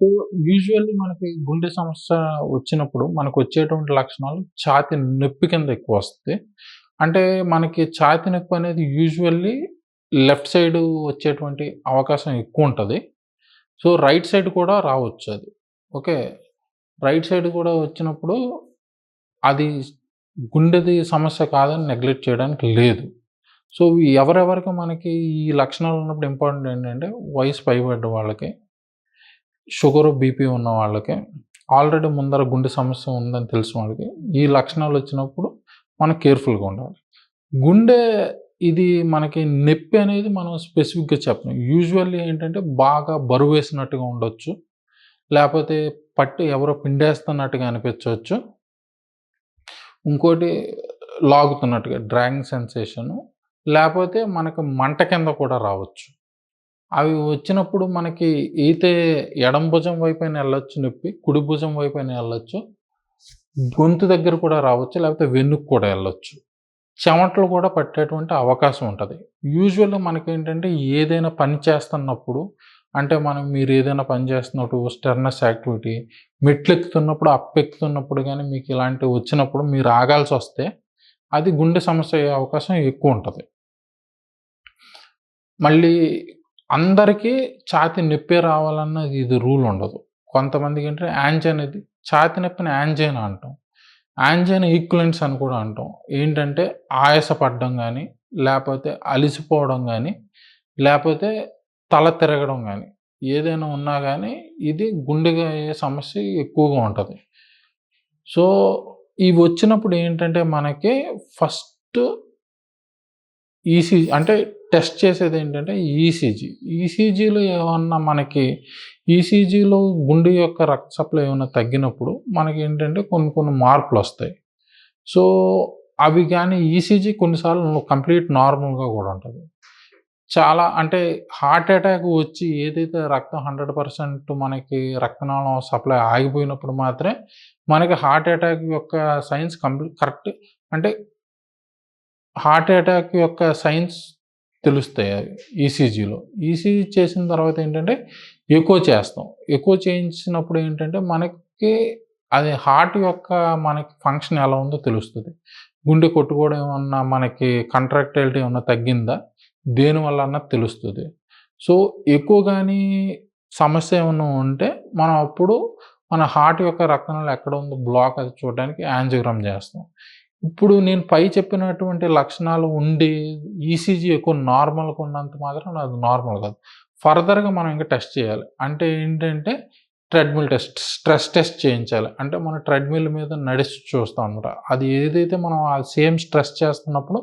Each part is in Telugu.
సో యూజువల్లీ మనకి గుండె సమస్య వచ్చినప్పుడు మనకు వచ్చేటువంటి లక్షణాలు ఛాతి నొప్పి కింద ఎక్కువ వస్తుంది. అంటే మనకి ఛాతి నొప్పి అనేది యూజువల్లీ లెఫ్ట్ సైడ్ వచ్చేటువంటి అవకాశం ఎక్కువ ఉంటుంది. సో రైట్ సైడ్ కూడా రావచ్చు అది. ఓకే రైట్ సైడ్ కూడా వచ్చినప్పుడు అది గుండెది సమస్య కాదని నెగ్లెక్ట్ చేయడానికి లేదు. సో ఎవరెవరికి మనకి ఈ లక్షణాలు ఉన్నప్పుడు ఇంపార్టెంట్ ఏంటంటే వయసు పైబడ్డ వాళ్ళకి షుగర్ బీపీ ఉన్న వాళ్ళకి ఆల్రెడీ ముందర గుండె సమస్య ఉందని తెలిసిన వాళ్ళకి ఈ లక్షణాలు వచ్చినప్పుడు మనం కేర్ఫుల్గా ఉండాలి. గుండె ఇది మనకి నొప్పి అనేది మనం స్పెసిఫిక్గా చెప్పలేం. యూజువల్లీ ఏంటంటే బాగా బరువు వేసినట్టుగా ఉండొచ్చు. లేకపోతే పట్టి ఎవరో పిండేస్తున్నట్టుగా అనిపించవచ్చు. ఇంకోటి లాగుతున్నట్టుగా డ్రాగింగ్ సెన్సేషను. లేకపోతే మనకు మంట కింద కూడా రావచ్చు. అవి వచ్చినప్పుడు మనకి ఈతే ఎడం భుజం వైపైన వెళ్ళొచ్చు నొప్పి కుడి భుజం వైపైన వెళ్ళొచ్చు. గొంతు దగ్గర కూడా రావచ్చు లేకపోతే వెన్నుకు కూడా వెళ్ళొచ్చు. చెమటలు కూడా పట్టేటువంటి అవకాశం ఉంటుంది. యూజువల్గా మనకేంటంటే ఏదైనా పని చేస్తున్నప్పుడు అంటే మనం మీరు ఏదైనా పని చేస్తున్నప్పుడు స్టెర్నస్ యాక్టివిటీ మెట్లు ఎక్కుతున్నప్పుడు అప్పెక్కుతున్నప్పుడు కానీ మీకు ఇలాంటివి వచ్చినప్పుడు మీరు ఆగాల్సి వస్తే అది గుండె సమస్య అయ్యే అవకాశం ఎక్కువ ఉంటుంది. మళ్ళీ అందరికీ ఛాతి నొప్పి రావాలన్న ఇది రూల్ ఉండదు. కొంతమందికి ఏంటంటే యాంజైన్ ఇది ఛాతి నొప్పిని యాంజైన్ అంటాం. యాంజైన్ ఈక్వలెంట్స్ అని కూడా అంటాం. ఏంటంటే ఆయాసపడడం కానీ లేకపోతే అలిసిపోవడం కానీ లేకపోతే తల తిరగడం కానీ ఏదైనా ఉన్నా కానీ ఇది గుండెగా అయ్యే సమస్య ఎక్కువగా ఉంటుంది. సో ఇవి వచ్చినప్పుడు ఏంటంటే మనకి ఫస్ట్ ఈసీ అంటే టెస్ట్ చేసేది ఏంటంటే ఈసీజీ ఈసీజీలో ఏమన్నా మనకి ఈసీజీలో గుండె యొక్క రక్త సప్లై ఏమైనా తగ్గినప్పుడు మనకి ఏంటంటే కొన్ని కొన్ని మార్పులు వస్తాయి. సో అవి కానీ ఈసీజీ కొన్నిసార్లు కంప్లీట్ నార్మల్గా కూడా ఉంటుంది. చాలా అంటే హార్ట్ అటాక్ వచ్చి ఏదైతే రక్తం హండ్రెడ్ పర్సెంట్ మనకి రక్తనాళం సప్లై ఆగిపోయినప్పుడు మాత్రమే మనకి హార్ట్ అటాక్ యొక్క సైన్స్ కంప్లీట్ కరెక్ట్ అంటే హార్ట్ అటాక్ యొక్క సైన్స్ తెలుస్తాయి ఈసీజీలో ఈసీజీ చేసిన తర్వాత ఏంటంటే ఎక్కువ చేస్తాం. ఎక్కువ చేయించినప్పుడు ఏంటంటే మనకి అది హార్ట్ యొక్క మనకి ఫంక్షన్ ఎలా ఉందో తెలుస్తుంది. గుండె కొట్టుకోవడం ఏమన్నా మనకి కంట్రాక్టైలిటీ ఏమన్నా తగ్గిందా? దేనివల్ల అన్నది తెలుస్తుంది. సో ఎక్కువ కానీ సమస్య ఏమన్నా ఉంటే మనం అప్పుడు మన హార్ట్ యొక్క రక్తనాలు ఎక్కడ ఉందో బ్లాక్ అది చూడడానికి యాంజియోగ్రామ్ చేస్తాం. ఇప్పుడు నేను పై చెప్పినటువంటి లక్షణాలు ఉండి ఈసీజీ ఎక్కువ నార్మల్గా ఉన్నంత మాత్రం అది నార్మల్ కాదు. ఫర్దర్గా మనం ఇంకా టెస్ట్ చేయాలి. అంటే ఏంటంటే ట్రెడ్మిల్ టెస్ట్ స్ట్రెస్ టెస్ట్ చేయించాలి. అంటే మనం ట్రెడ్మిల్ మీద నడిచి చూస్తాం అనమాట అది ఏదైతే మనం ఆ సేమ్ స్ట్రెస్ చేస్తున్నప్పుడు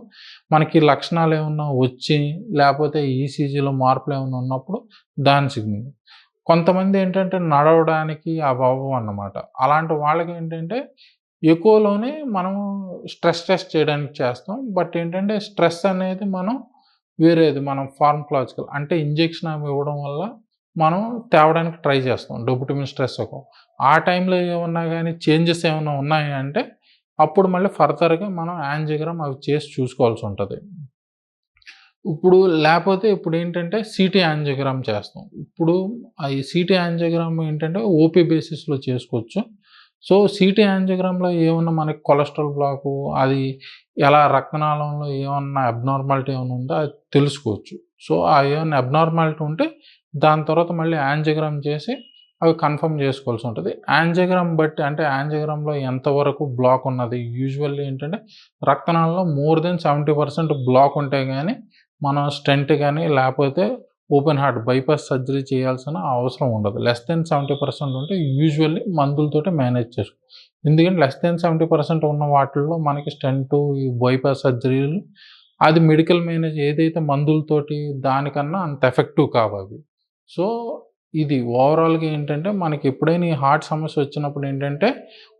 మనకి లక్షణాలు ఏమన్నా వచ్చి లేకపోతే ఈసీజీలో మార్పులు ఏమైనా ఉన్నప్పుడు దాని సిగ్నల్ కొంతమంది ఏంటంటే నడవడానికి అవ్వవు అన్నమాట. అలాంటి వాళ్ళకి ఏంటంటే ఎక్కువలోనే మనం స్ట్రెస్ టెస్ట్ చేయడానికి చేస్తాం. బట్ ఏంటంటే స్ట్రెస్ అనేది మనం వేరేది మనం ఫార్మకలాజికల్ అంటే ఇంజెక్షన్ అవి ఇవ్వడం వల్ల మనం తేవడానికి ట్రై చేస్తాం. డొబుటమిన్ స్ట్రెస్ ఒక. ఆ టైంలో ఏమన్నా కానీ చేంజెస్ ఏమైనా ఉన్నాయి అంటే అప్పుడు మళ్ళీ ఫర్దర్గా మనం యాంజిగ్రామ్ అవి చేసి చూసుకోవాల్సి ఉంటుంది. ఇప్పుడు లేకపోతే ఇప్పుడు ఏంటంటే సిటీ యాంజిగ్రామ్ చేస్తాం. ఇప్పుడు ఈ సిటీ యాంజిగ్రామ్ ఏంటంటే ఓపీ బేసిస్లో చేసుకోవచ్చు. సో సిటీ యాంజియోగ్రామ్లో ఏమన్నా మనకి కొలెస్ట్రాల్ బ్లాకు అది ఎలా రక్తనాళంలో ఏమన్నా అబ్నార్మాలిటీ ఏమైనా ఉందో అది తెలుసుకోవచ్చు. సో ఆ ఏమైనా అబ్నార్మాలిటీ ఉంటే దాని తర్వాత మళ్ళీ యాంజియోగ్రామ్ చేసి అవి కన్ఫర్మ్ చేసుకోవాల్సి ఉంటుంది. యాంజియోగ్రామ్ బట్టి అంటే యాంజియోగ్రామ్లో ఎంతవరకు బ్లాక్ ఉన్నది? యూజువల్లీ ఏంటంటే రక్తనాళంలో more than seventy percent block ఉంటే కానీ మనం స్టెంట్ కానీ లేకపోతే ఓపెన్ హార్ట్ బైపాస్ సర్జరీ చేయాల్సిన అవసరం ఉండదు. లెస్ దెన్ సెవెంటీ పర్సెంట్ ఉంటే యూజువల్లీ మందులతోటే మేనేజ్ చేసుకో ఎందుకంటే లెస్ దెన్ సెవెంటీ పర్సెంట్ ఉన్న వాటిల్లో మనకి స్టెంట్ ఈ బైపాస్ సర్జరీలు అది మెడికల్ మేనేజ్ ఏదైతే మందులతోటి దానికన్నా అంత ఎఫెక్టివ్ కావు సో ఇది ఓవరాల్గా ఏంటంటే మనకి ఎప్పుడైనా ఈ హార్ట్ సమస్య వచ్చినప్పుడు ఏంటంటే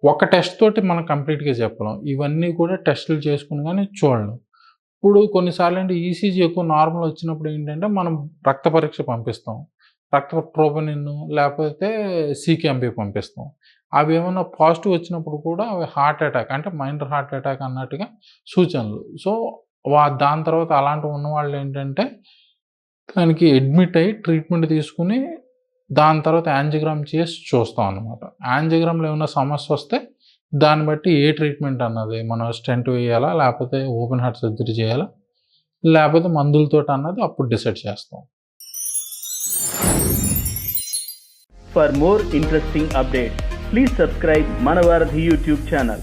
ఒక టెస్ట్ తోటి మనం కంప్లీట్గా చెప్పలేం. ఇవన్నీ కూడా టెస్టులు చేసుకుని కానీ చూడలేం. ఇప్పుడు కొన్నిసార్లు అంటే ఈసీజీ ఎక్కువ నార్మల్ వచ్చినప్పుడు ఏంటంటే మనం రక్త పరీక్ష పంపిస్తాం. రక్త ట్రోపనిన్ లేకపోతే సీకేఎంపీ పంపిస్తాం. అవి ఏమైనా పాజిటివ్ వచ్చినప్పుడు కూడా అవి హార్ట్ అటాక్ అంటే మైనర్ హార్ట్ అటాక్ అన్నట్టుగా సూచనలు. సో వా దాని తర్వాత అలాంటివి ఉన్నవాళ్ళు ఏంటంటే దానికి అడ్మిట్ అయ్యి ట్రీట్మెంట్ తీసుకుని దాని తర్వాత యాంజిగ్రామ్ చేసి చూస్తాం అనమాట యాంజిగ్రామ్లో ఏమైనా సమస్య వస్తే దాన్ని బట్టి ఏ ట్రీట్మెంట్ అన్నది? మనం స్టెంట్ వేయాలా? లేకపోతే ఓపెన్ హార్ట్ సర్జరీ చేయాలా? లేకపోతే మందులతో అన్నది అప్పుడు డిసైడ్ చేస్తాం. For more interesting update please subscribe మన వారధి యూట్యూబ్ ఛానల్.